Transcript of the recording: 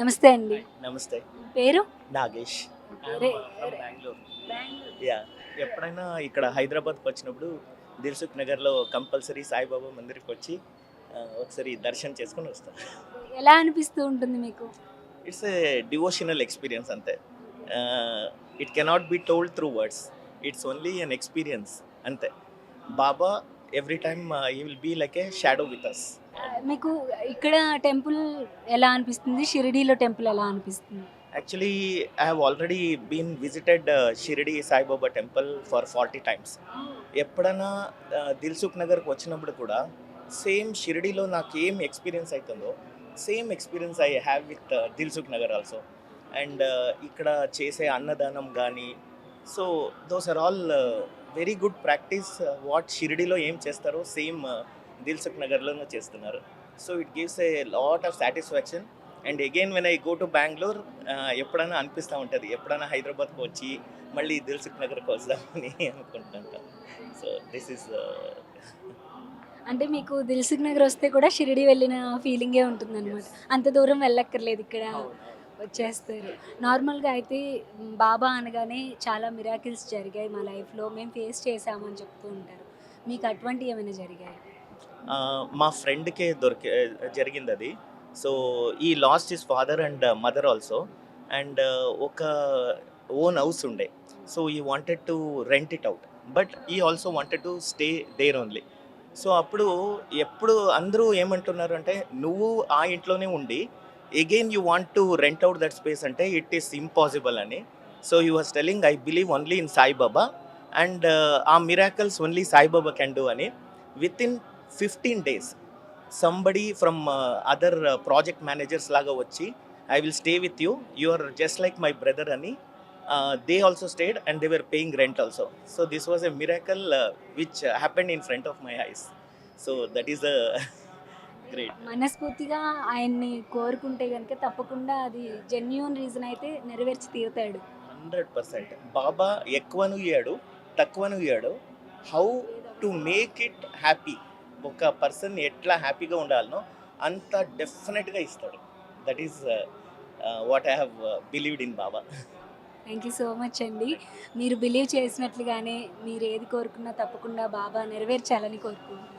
నమస్తే అండి. నమస్తే. పేరు? నాగేష్. యా. ఎప్పుడైనా ఇక్కడ హైదరాబాద్కి వచ్చినప్పుడు దిల్సుఖ్ నగర్లో కంపల్సరీ సాయిబాబా మందిర్కి వచ్చి ఒకసారి దర్శనం చేసుకొని వస్తాం. ఎలా అనిపిస్తూ ఉంటుంది మీకు? ఇట్స్ ఏ డివోషనల్ ఎక్స్పీరియన్స్ అంతే. It cannot be told through words it's only an experience అంతే. Baba every time he will be like a shadow with us మీకు ఇక్కడ టెంపుల్ ఎలా అనిపిస్తుంది? షిరిడీలో టెంపుల్ ఎలా అనిపిస్తుంది? Actually I have already been visited Shirdi Sai Baba temple for forty times ఎప్పుడైనా దిల్సుఖ్ నగర్కి వచ్చినప్పుడు కూడా సేమ్ షిరిడిలో నాకు ఏం ఎక్స్పీరియన్స్ అవుతుందో same experience I have with Dilsukhnagar also and ఇక్కడ చేసే అన్నదానం కానీ so those are all very good practice what షిరిడిలో ఏం చేస్తారో సేమ్ దిల్సుఖ్ నగర్లోనూ చేస్తున్నారు. So it gives a lot of satisfaction and again when I go to Bengaluru ఎప్పుడైనా అనిపిస్తూ ఉంటుంది. ఎప్పుడైనా హైదరాబాద్కి వచ్చి మళ్ళీ దిల్సుఖ్ నగర్కి వస్తామని అనుకుంటుంటాం. సో దిస్ ఇస్ అంటే మీకు దిల్సుఖ్ నగర్ వస్తే కూడా షిరిడి వెళ్ళిన ఫీలింగే ఉంటుంది అనమాట అంత దూరం వెళ్ళక్కర్లేదు ఇక్కడ. వచ్చేస్తారు నార్మల్గా అయితే బాబా అనగానే చాలా మిరాకిల్స్ జరిగాయి మా లైఫ్లో. మేము ఫేస్ చేసామని చెప్తూ ఉంటారు. మీకు అటువంటి ఏమైనా జరిగాయి? మా ఫ్రెండ్కే దొరికే జరిగింది అది so he lost his father and mother also. And ఒక ఓన్ హౌస్ ఉండే. So he wanted to rent it out but he also wanted to stay there only so అప్పుడు ఎప్పుడు అందరూ ఏమంటున్నారు అంటే నువ్వు ఆ ఇంట్లోనే ఉండి again you want to rent out that space అంటే ఇట్ ఈస్ ఇంపాసిబుల్ అని. So you was telling I believe only in Sai Baba and ah miracles only Sai Baba can do అని. With in fifteen days somebody from other project managers లాగా వచ్చి I will stay with you you are just like my brother అని. They also stayed and they were paying rent also so this was a miracle which happened in front of my eyes so that is a great మనస్ఫూర్తిగా ఆయన్ని కోరుకుంటే కనుక తప్పకుండా అది genuine reason అయితే నెరవేర్చి తీరుతాడు. Hundred percent. బాబా ఎక్కువను ఇయ్యాడు తక్కువను ఇయ్యాడు. How to make it happy ఒక పర్సన్ ఎట్లా హ్యాపీగా ఉండాలనో అంత డెఫినెట్గా ఇస్తాడు. That is what I have believed in Baba. Thank you so much అండి. మీరు బిలీవ్ చేసినట్లుగానే మీరు ఏది కోరుకున్నా తప్పకుండా బాబా నెరవేర్చాలని కోరుకుంటున్నాను.